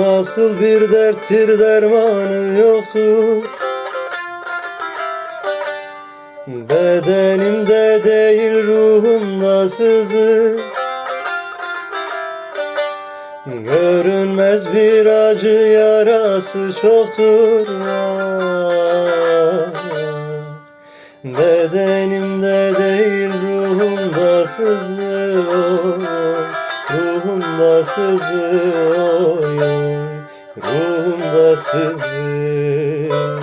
nasıl bir derttir dermanı yoktur? Bedenimde değil ruhumda sızır Görünmez bir acı yarası çoktur. Bedenimde değil ruhumda sızıyor Ruhumda sızıyor Ruhumda sızıyor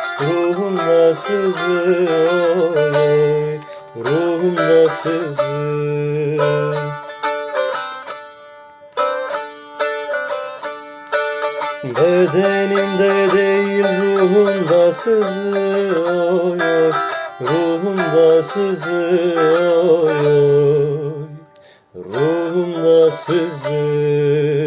Sızıyor Ruhumda sızıyor Bedenimde değil ruhumda sızıyor Ruhumda sızıyor Ruhumda sızıyor